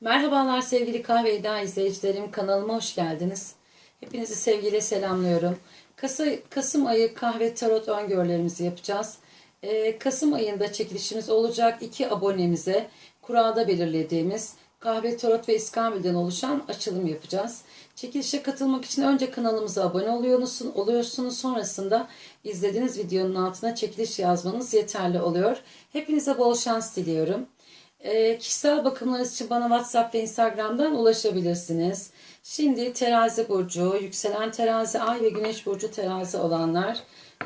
Merhabalar sevgili Kahve İda izleyicilerim. Kanalıma hoş geldiniz. Hepinizi sevgiyle selamlıyorum. Kasım ayı kahve tarot öngörülerimizi yapacağız. Ee, Kasım ayında çekilişimiz olacak. İki abonemize kurada belirlediğimiz kahve tarot ve İskambil'den oluşan açılım yapacağız. Çekilişe katılmak için önce kanalımıza abone oluyorsunuz, oluyorsunuz. Sonrasında izlediğiniz videonun altına çekiliş yazmanız yeterli oluyor. Hepinize bol şans diliyorum. E, kişisel bakımlarınız için bana WhatsApp ve Instagram'dan ulaşabilirsiniz. Şimdi terazi burcu, yükselen terazi, ay ve güneş burcu terazi olanlar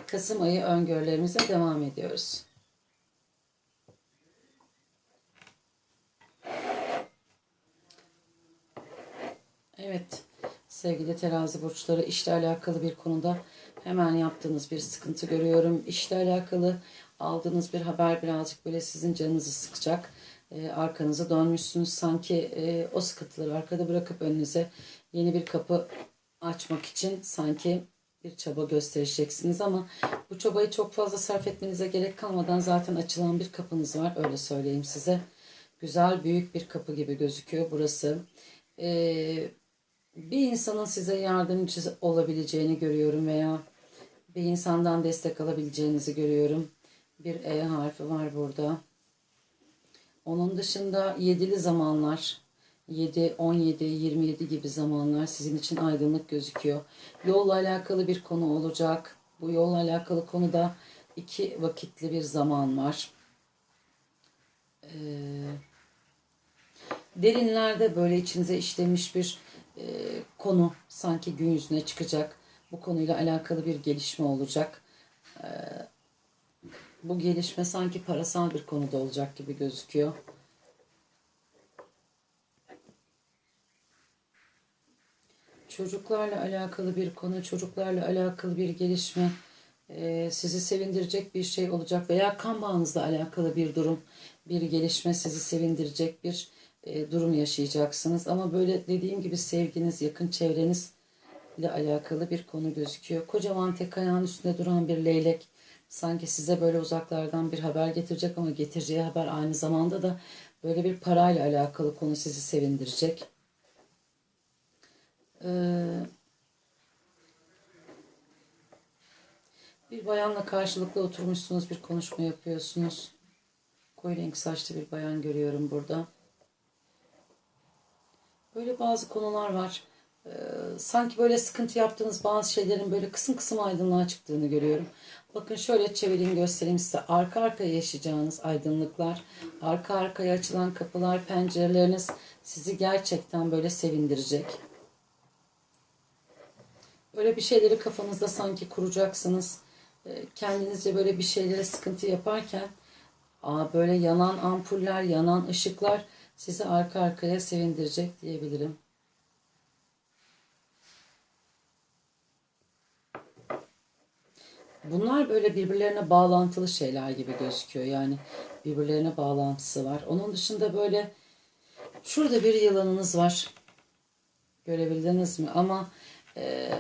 Kasım ayı öngörülerimize devam ediyoruz. Evet sevgili terazi burçları işle alakalı bir konuda hemen yaptığınız bir sıkıntı görüyorum. İşle alakalı aldığınız bir haber birazcık böyle sizin canınızı sıkacak. Ee, arkanıza dönmüşsünüz sanki e, o sıkıntıları arkada bırakıp önünüze yeni bir kapı açmak için sanki bir çaba göstereceksiniz ama bu çabayı çok fazla sarf etmenize gerek kalmadan zaten açılan bir kapınız var öyle söyleyeyim size. Güzel büyük bir kapı gibi gözüküyor burası. Ee, bir insanın size yardımcı olabileceğini görüyorum veya bir insandan destek alabileceğinizi görüyorum. Bir E harfi var burada. Onun dışında yedili zamanlar 7, 17, 27 gibi zamanlar sizin için aydınlık gözüküyor. Yolla alakalı bir konu olacak. Bu yolla alakalı konuda iki vakitli bir zaman var. Ee, derinlerde böyle içinize işlemiş bir e, konu sanki gün yüzüne çıkacak. Bu konuyla alakalı bir gelişme olacak. Ee, bu gelişme sanki parasal bir konuda olacak gibi gözüküyor. Çocuklarla alakalı bir konu, çocuklarla alakalı bir gelişme, e, sizi sevindirecek bir şey olacak veya kan bağınızla alakalı bir durum, bir gelişme sizi sevindirecek bir e, durum yaşayacaksınız. Ama böyle dediğim gibi sevginiz, yakın çevreniz ile alakalı bir konu gözüküyor. Kocaman tek ayağın üstünde duran bir leylek sanki size böyle uzaklardan bir haber getirecek ama getireceği haber aynı zamanda da böyle bir parayla alakalı konu sizi sevindirecek. Ee, bir bayanla karşılıklı oturmuşsunuz, bir konuşma yapıyorsunuz. Koyu renk saçlı bir bayan görüyorum burada. Böyle bazı konular var. Ee, sanki böyle sıkıntı yaptığınız bazı şeylerin böyle kısım kısım aydınlığa çıktığını görüyorum. Bakın şöyle çevireyim göstereyim size. Arka arkaya yaşayacağınız aydınlıklar, arka arkaya açılan kapılar, pencereleriniz sizi gerçekten böyle sevindirecek. Böyle bir şeyleri kafanızda sanki kuracaksınız. Ee, Kendinizce böyle bir şeylere sıkıntı yaparken aa, böyle yanan ampuller, yanan ışıklar sizi arka arkaya sevindirecek diyebilirim. Bunlar böyle birbirlerine bağlantılı şeyler gibi gözüküyor. Yani birbirlerine bağlantısı var. Onun dışında böyle şurada bir yılanınız var. Görebildiniz mi? Ama e,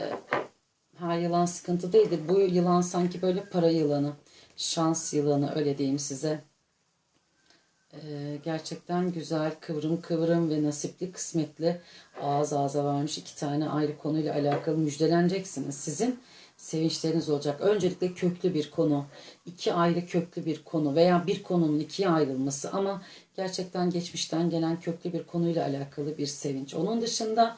her yılan sıkıntı değildir. Bu yılan sanki böyle para yılanı, şans yılanı öyle diyeyim size. Ee, gerçekten güzel, kıvrım kıvrım ve nasipli, kısmetli ağız ağza varmış iki tane ayrı konuyla alakalı müjdeleneceksiniz. Sizin sevinçleriniz olacak. Öncelikle köklü bir konu, iki ayrı köklü bir konu veya bir konunun ikiye ayrılması ama gerçekten geçmişten gelen köklü bir konuyla alakalı bir sevinç. Onun dışında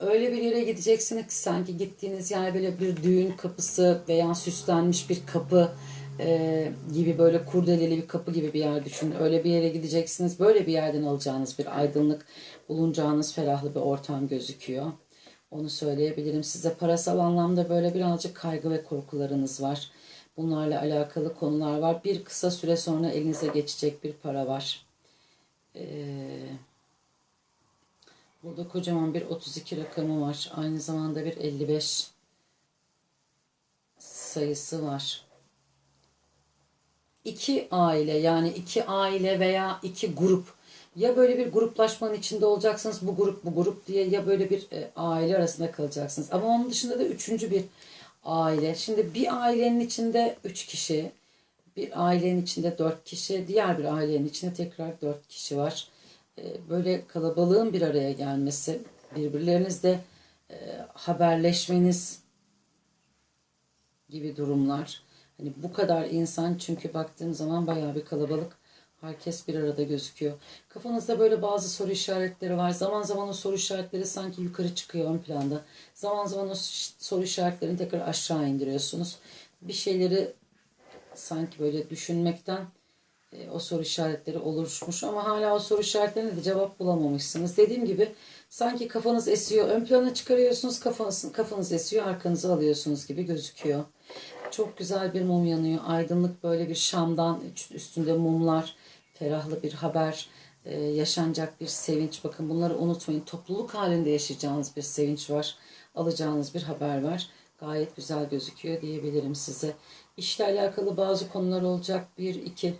öyle bir yere gideceksiniz ki sanki gittiğiniz yer böyle bir düğün kapısı veya süslenmiş bir kapı e, gibi böyle kurdeleli bir kapı gibi bir yer düşünün. Öyle bir yere gideceksiniz. Böyle bir yerden alacağınız bir aydınlık, bulunacağınız ferahlı bir ortam gözüküyor. Onu söyleyebilirim. Size parasal anlamda böyle birazcık kaygı ve korkularınız var. Bunlarla alakalı konular var. Bir kısa süre sonra elinize geçecek bir para var. Ee, burada kocaman bir 32 rakamı var. Aynı zamanda bir 55 sayısı var. İki aile yani iki aile veya iki grup ya böyle bir gruplaşmanın içinde olacaksınız bu grup bu grup diye ya böyle bir e, aile arasında kalacaksınız. Ama onun dışında da üçüncü bir aile. Şimdi bir ailenin içinde üç kişi, bir ailenin içinde dört kişi, diğer bir ailenin içinde tekrar dört kişi var. e, böyle kalabalığın bir araya gelmesi, birbirlerinizle e, haberleşmeniz gibi durumlar. Hani bu kadar insan çünkü baktığım zaman bayağı bir kalabalık. Herkes bir arada gözüküyor. Kafanızda böyle bazı soru işaretleri var. Zaman zaman o soru işaretleri sanki yukarı çıkıyor ön planda. Zaman zaman o soru işaretlerini tekrar aşağı indiriyorsunuz. Bir şeyleri sanki böyle düşünmekten e, o soru işaretleri oluşmuş ama hala o soru işaretlerine de cevap bulamamışsınız. Dediğim gibi sanki kafanız esiyor, ön plana çıkarıyorsunuz, kafanız, kafanız esiyor, arkanızı alıyorsunuz gibi gözüküyor. Çok güzel bir mum yanıyor. Aydınlık böyle bir şamdan üstünde mumlar, ferahlı bir haber, e, yaşanacak bir sevinç. Bakın bunları unutmayın. Topluluk halinde yaşayacağınız bir sevinç var. Alacağınız bir haber var. Gayet güzel gözüküyor diyebilirim size. İşle alakalı bazı konular olacak. Bir, iki.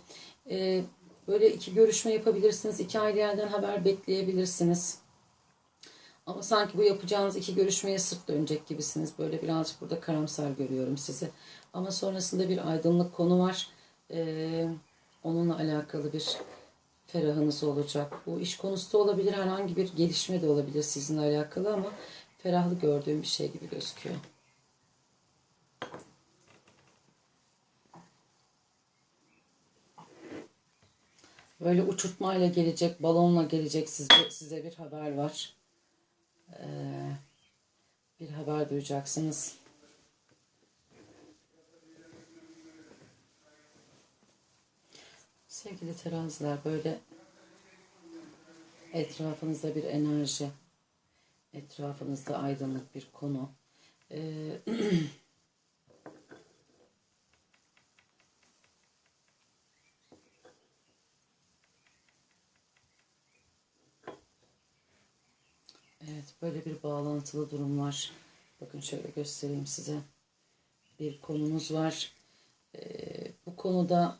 E, böyle iki görüşme yapabilirsiniz. İki ayrı yerden haber bekleyebilirsiniz. Ama sanki bu yapacağınız iki görüşmeye sırt dönecek gibisiniz. Böyle birazcık burada karamsar görüyorum sizi. Ama sonrasında bir aydınlık konu var. Ee, onunla alakalı bir ferahınız olacak. Bu iş konusu da olabilir. Herhangi bir gelişme de olabilir sizinle alakalı ama ferahlı gördüğüm bir şey gibi gözüküyor. Böyle uçurtmayla gelecek, balonla gelecek size, size bir haber var. Ee, bir haber duyacaksınız. Sevgili teraziler böyle etrafınızda bir enerji, etrafınızda aydınlık bir konu. Ee, Evet, böyle bir bağlantılı durum var. Bakın şöyle göstereyim size. Bir konumuz var. Ee, bu konuda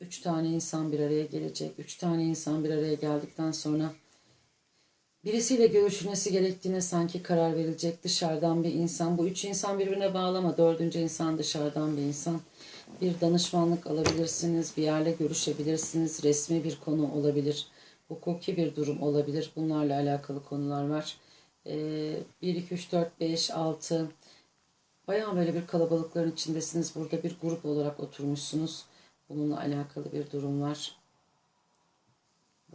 üç tane insan bir araya gelecek. Üç tane insan bir araya geldikten sonra birisiyle görüşülmesi gerektiğine sanki karar verilecek dışarıdan bir insan. Bu üç insan birbirine bağlama. Dördüncü insan dışarıdan bir insan. Bir danışmanlık alabilirsiniz. Bir yerle görüşebilirsiniz. Resmi bir konu olabilir hukuki bir durum olabilir. Bunlarla alakalı konular var. Ee, 1, 2, 3, 4, 5, 6 bayağı böyle bir kalabalıkların içindesiniz. Burada bir grup olarak oturmuşsunuz. Bununla alakalı bir durum var.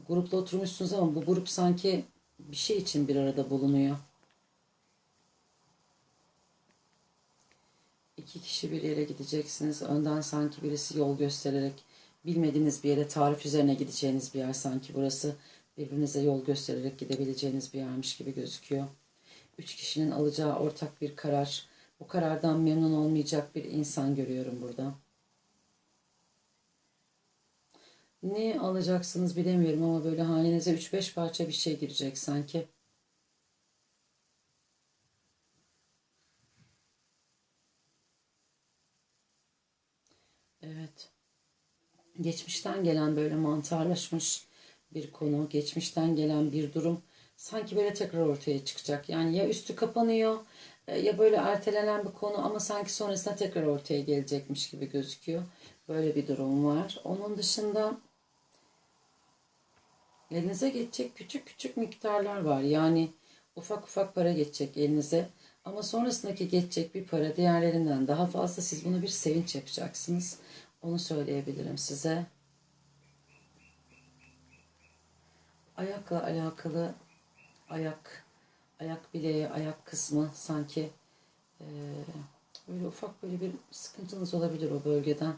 Grupla oturmuşsunuz ama bu grup sanki bir şey için bir arada bulunuyor. İki kişi bir yere gideceksiniz. Önden sanki birisi yol göstererek bilmediğiniz bir yere tarif üzerine gideceğiniz bir yer sanki burası. Birbirinize yol göstererek gidebileceğiniz bir yermiş gibi gözüküyor. Üç kişinin alacağı ortak bir karar. Bu karardan memnun olmayacak bir insan görüyorum burada. Ne alacaksınız bilemiyorum ama böyle hanenize 3-5 parça bir şey girecek sanki. Evet geçmişten gelen böyle mantarlaşmış bir konu, geçmişten gelen bir durum sanki böyle tekrar ortaya çıkacak. Yani ya üstü kapanıyor e, ya böyle ertelenen bir konu ama sanki sonrasında tekrar ortaya gelecekmiş gibi gözüküyor. Böyle bir durum var. Onun dışında elinize geçecek küçük küçük miktarlar var. Yani ufak ufak para geçecek elinize. Ama sonrasındaki geçecek bir para diğerlerinden daha fazla. Siz bunu bir sevinç yapacaksınız. Onu söyleyebilirim size. Ayakla alakalı ayak, ayak bileği, ayak kısmı sanki e, böyle ufak böyle bir sıkıntınız olabilir o bölgeden.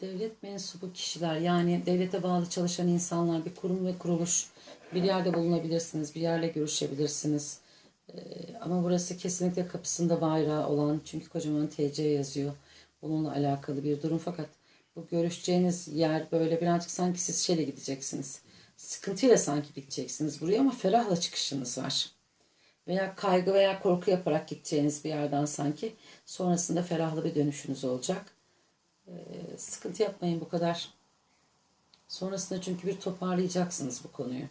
Devlet mensubu kişiler yani devlete bağlı çalışan insanlar bir kurum ve kuruluş bir yerde bulunabilirsiniz, bir yerle görüşebilirsiniz. Ee, ama burası kesinlikle kapısında bayrağı olan çünkü kocaman TC yazıyor. Bununla alakalı bir durum fakat bu görüşeceğiniz yer böyle birazcık sanki siz şeyle gideceksiniz. Sıkıntıyla sanki gideceksiniz buraya ama ferahla çıkışınız var. Veya kaygı veya korku yaparak gideceğiniz bir yerden sanki sonrasında ferahlı bir dönüşünüz olacak. Ee, sıkıntı yapmayın bu kadar. Sonrasında çünkü bir toparlayacaksınız bu konuyu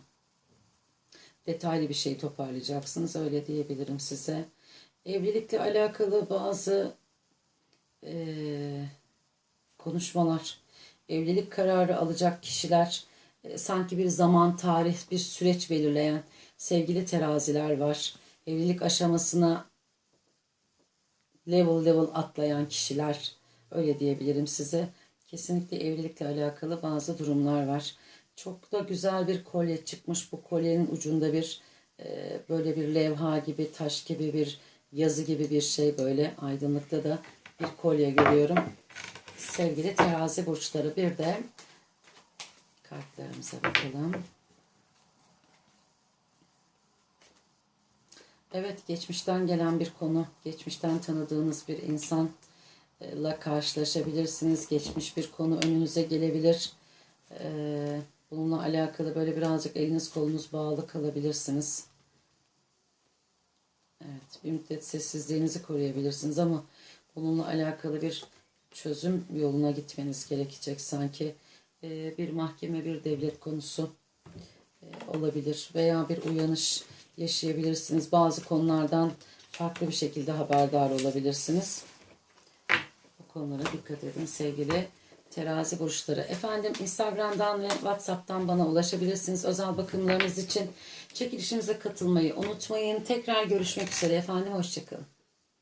detaylı bir şey toparlayacaksınız. Öyle diyebilirim size. Evlilikle alakalı bazı e, konuşmalar, evlilik kararı alacak kişiler e, sanki bir zaman, tarih, bir süreç belirleyen sevgili teraziler var. Evlilik aşamasına level level atlayan kişiler öyle diyebilirim size. Kesinlikle evlilikle alakalı bazı durumlar var. Çok da güzel bir kolye çıkmış. Bu kolyenin ucunda bir e, böyle bir levha gibi, taş gibi bir yazı gibi bir şey böyle aydınlıkta da bir kolye görüyorum. Sevgili terazi burçları bir de kartlarımıza bakalım. Evet, geçmişten gelen bir konu, geçmişten tanıdığınız bir insanla karşılaşabilirsiniz. Geçmiş bir konu önünüze gelebilir. Ee, Bununla alakalı böyle birazcık eliniz kolunuz bağlı kalabilirsiniz. Evet, bir müddet sessizliğinizi koruyabilirsiniz ama bununla alakalı bir çözüm yoluna gitmeniz gerekecek sanki. Ee, Bir mahkeme, bir devlet konusu e, olabilir veya bir uyanış yaşayabilirsiniz. Bazı konulardan farklı bir şekilde haberdar olabilirsiniz. Bu konulara dikkat edin sevgili terazi burçları. Efendim Instagram'dan ve Whatsapp'tan bana ulaşabilirsiniz. Özel bakımlarınız için çekilişimize katılmayı unutmayın. Tekrar görüşmek üzere efendim. Hoşçakalın.